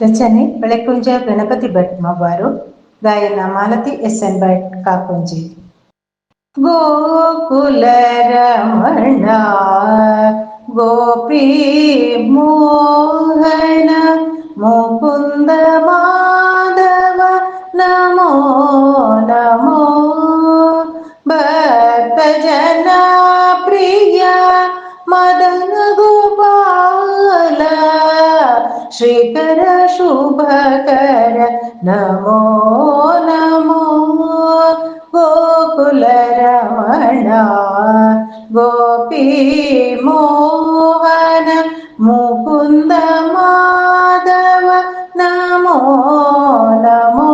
ರಚನೆ ಬೆಳಕುಂಜ ಗಣಪತಿ ಭಟ್ ಮವ್ವಾರು ಗಾಯನ ಮಾಲತಿ ಎಸ್ ಎನ್ ಭಟ್ ಕಾಕುಂಜಿ ಗೋಕುಲ ರಮಣ ಗೋಪಿ ಮೋಹನ ಮುಕುಂದ ಮಾಧವ ನಮೋ ಶ್ರೀಕರ ಶುಭಕರ ನಮೋ ನಮೋ ಗೋಕುಲ ರಮಣ ಗೋಪಿ ಮೋಹನ ಮುಕುಂದ ಮಾಧವ ನಮೋ ನಮೋ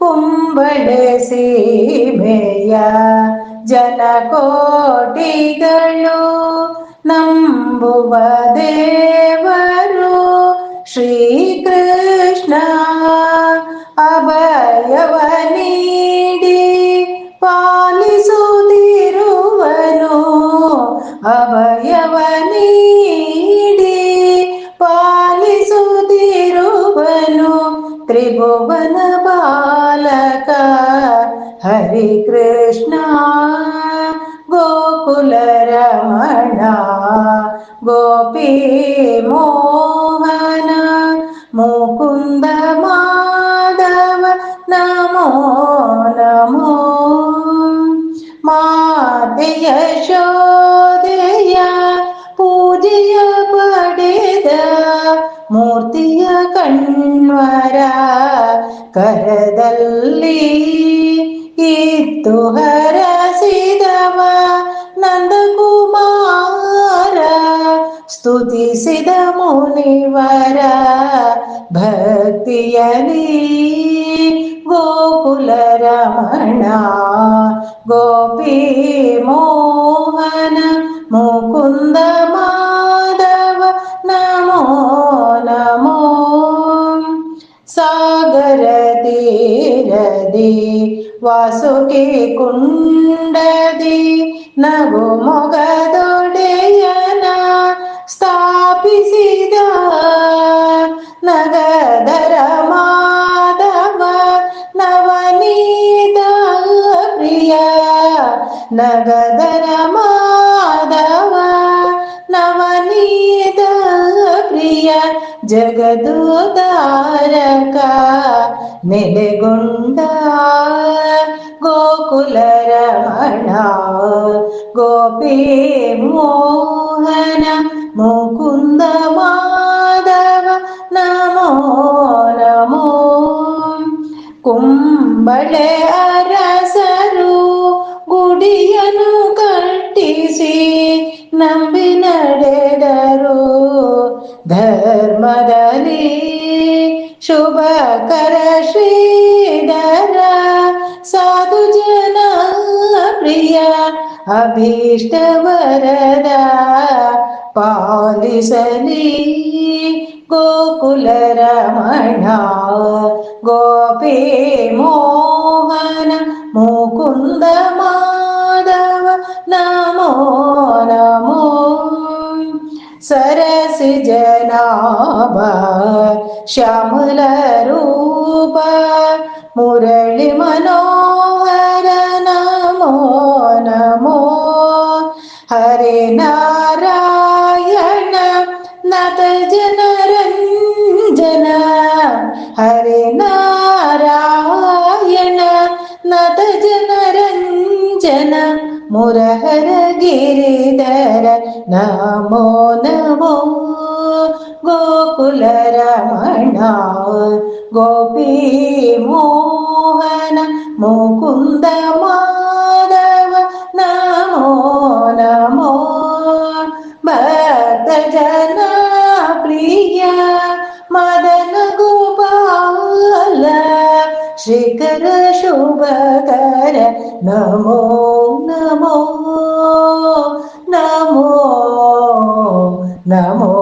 ಕುಂಬಳೆ ಸೀಮೆಯ ಜನಕೋಟಿಗಳು ನಂಬುವ ದೇವರು ಶ್ರೀಕೃಷ್ಣ. ಅಭಯವ ನೀಡಿ ಪಾಲಿಸುತ್ತಿರುವನು. ಅಭಯವ ನೀಡಿ ಪಾಲಿಸುತ್ತಿರುವನು. ತ್ರಿಭುವನ ಬಾಲಕ ಹರಿ ಕೃಷ್ಣ ಗೋಕುಲ ರಮಣ. ಗೋಪಿ ಮೋಹನ ಮುಕುಂದ ಮಾಧವ ನಮೋ ನಮೋ ಮಾತೆಯ ಶೋದೆಯ ಪೂಜೆಯ ಪಡೆದ ಮೂರ್ತಿಯ ಕಣ್ವರ ಕರದಲ್ಲಿ ಇತ್ತು ಹರಸಿದವ ಸ್ತುತಿಸಿದ ಮುನಿವರ ಭಕ್ತಿಯಲಿ ಗೋಕುಲ ರಮಣ ಗೋಪಿ ಮೋಹನ ಮುಕುಂದ ಮಾಧವ ನಮೋ ನಮೋ ಸಾಗರ ತೀರದಿ ವಾಸುಕಿ ಕುಂಡದಿ ನಗು ಮೊಗದೊಡೆಯನ ನಗದರ ಮಾಧವ ನವನೀತ ಪ್ರಿಯ ಜಗದೂತಾರಕ ನೆಲೆಗೊಂಡ ಗೋಕುಲ ರಮಣ ಗೋಪಿ ಮೋಹನ ಮುಕುಂದ ಮಾಧವ ನಮೋ ನಮೋ ಕುಂಬಳೆ ಅರಸರು ಧರ್ಮದಲ್ಲಿ ಶುಭಕರ ಶ್ರೀಧರ ಸಾಧು ಜನ ಪ್ರಿಯ ಅಭೀಷ್ಟ ವರದ ಪಾಲಿಸಲಿ ಗೋಕುಲ ರಮಣ ಗೋಪಿ ಮೋಹನ ಮುಕುಂದ ಮಾಧವ ನಮೋ ನಮೋ सरस जनाभ श्यामल रूप मुरळि मनोहर नमो नमो हरे नारायण नत जनरञ्जन हरे नारायण नत जनरञ्जन मुरहर ഗിരിധര നമോ നമോ. ഗോകുലരമണ ഗോപീ മോഹന മുകുന്ദ മാധവ. നമോ നമോ. ഭക്തജന പ്രിയ മദന ഗോപാല. ശിഖര ശുഭകര. നമോ നമോ. 那么